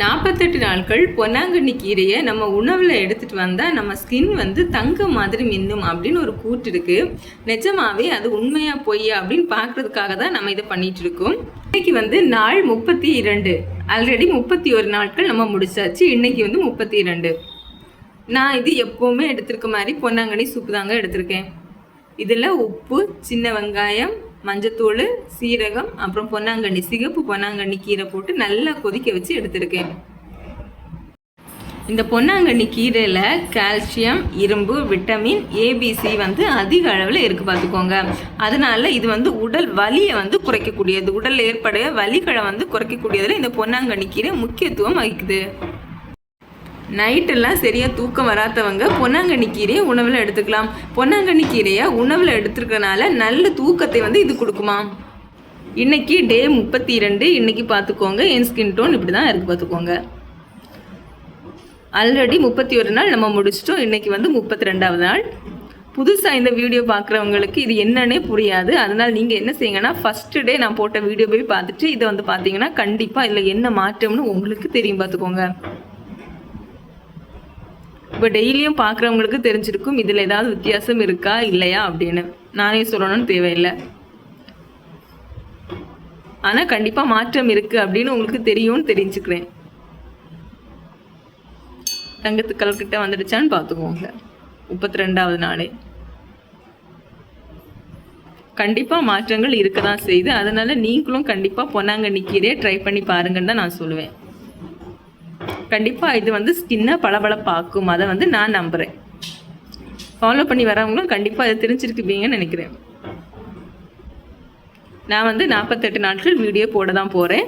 நாற்பத்தெட்டு நாட்கள் பொன்னாங்கண்ணி கீரையை நம்ம உணவில் எடுத்துகிட்டு வந்தால் நம்ம ஸ்கின் வந்து தங்கம் மாதிரி மின்னும் அப்படின்னு ஒரு கூட்டு இருக்கு. நிஜமாவே அது உண்மையாக பொய்யா அப்படின்னு பார்க்குறதுக்காக தான் நம்ம இதை பண்ணிகிட்டு இருக்கோம். இன்னைக்கு வந்து நாள் முப்பத்தி இரண்டு ஆல்ரெடி முப்பத்தி ஒரு நாட்கள் நம்ம முடிச்சாச்சு. இன்னைக்கு வந்து முப்பத்தி இரண்டு நான் இது எப்போவுமே எடுத்திருக்க மாதிரி பொன்னாங்கண்ணி சூப்பு தாங்க எடுத்திருக்கேன். இதில் உப்பு சின்ன வெங்காயம் மஞ்சத்தூள் சீரகம் அப்புறம் பொன்னாங்கண்ணி சிகப்பு பொன்னாங்கண்ணி கீரை போட்டு நல்லா கொதிக்க வச்சு எடுத்திருக்கேன். இந்த பொன்னாங்கண்ணி கீரையில் கால்சியம் இரும்பு விட்டமின் ஏபிசி வந்து அதிக அளவில் இருக்குது பார்த்துக்கோங்க அதனால இது வந்து உடல் வலியை வந்து குறைக்கக்கூடியது. உடலில் ஏற்படைய வலிகளை வந்து குறைக்கக்கூடியதில் இந்த பொன்னாங்கண்ணி கீரை முக்கியத்துவம் வகிக்குது. நைட்டெல்லாம் சரியாக தூக்கம் வராதவங்க பொன்னாங்கண்ணி கீரையை உணவில் எடுத்துக்கலாம். பொன்னாங்கண்ணி கீரையை உணவில் எடுத்துருக்கனால நல்ல தூக்கத்தை வந்து இது கொடுக்குமா? இன்னைக்கு டே முப்பத்தி ரெண்டு இன்னைக்கு பார்த்துக்கோங்க என் ஸ்கின் டோன் இப்படி தான் இருக்குது பார்த்துக்கோங்க ஆல்ரெடி முப்பத்தி ஒரு நாள் நம்ம முடிச்சிட்டோம். இன்னைக்கு வந்து முப்பத்தி ரெண்டாவது நாள். புதுசாக இந்த வீடியோ பார்க்குறவங்களுக்கு இது என்னன்னே புரியாது. அதனால் நீங்கள் என்ன செய்யுங்கன்னா ஃபஸ்ட்டு டே நான் போட்ட வீடியோ போய் பார்த்துட்டு இதை வந்து பார்த்தீங்கன்னா கண்டிப்பாக இதில் என்ன மாற்றம்னு உங்களுக்கு தெரியும் பார்த்துக்கோங்க இப்போ டெய்லியும் பார்க்குறவங்களுக்கு தெரிஞ்சிருக்கும். இதில் ஏதாவது வித்தியாசம் இருக்கா இல்லையா அப்படின்னு. நானே சொல்லணும்னு தேவையில்லை. ஆனால் கண்டிப்பாக மாற்றம் இருக்குது அப்படின்னு உங்களுக்கு தெரியும்னு தெரிஞ்சுக்கிறேன். தங்கத்து கலர் கிட்ட வந்துடுச்சான்னு பார்த்துக்கோங்க முப்பத்தி ரெண்டாவது நாளே. கண்டிப்பாக மாற்றங்கள் இருக்க தான் செய்யுது. அதனால நீங்களும் கண்டிப்பாக பொன்னாங்கண்ணி கீரையை ட்ரை பண்ணி பாருங்கன்னு தான் நான் சொல்லுவேன். கண்டிப்பாக இது வந்து ஸ்கின்னை பளபளப்பாக்கும். அதை வந்து நான் நம்புகிறேன் ஃபாலோ பண்ணி வரவங்களும் கண்டிப்பாக அதை தெரிஞ்சிருக்குப்பீங்கன்னு நினைக்கிறேன். நான் வந்து நாற்பத்தெட்டு நாட்கள் வீடியோ போட தான் போகிறேன்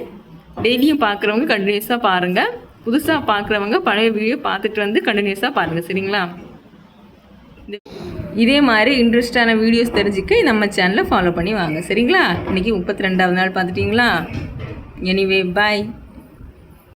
டெய்லியும் பார்க்குறவங்க கண்டினியூஸாக பாருங்கள் புதுசாக பார்க்குறவங்க பழைய வீடியோ பார்த்துட்டு வந்து கண்டினியூஸாக பாருங்கள் சரிங்களா? இந்த- இதே மாதிரி இன்ட்ரெஸ்டான வீடியோஸ் தெரிஞ்சுக்க நம்ம சேனலை ஃபாலோ பண்ணி வாங்க. சரிங்களா? இன்னைக்கு முப்பத்தி ரெண்டாவது நாள் பார்த்துட்டிங்களா? எனிவே பாய்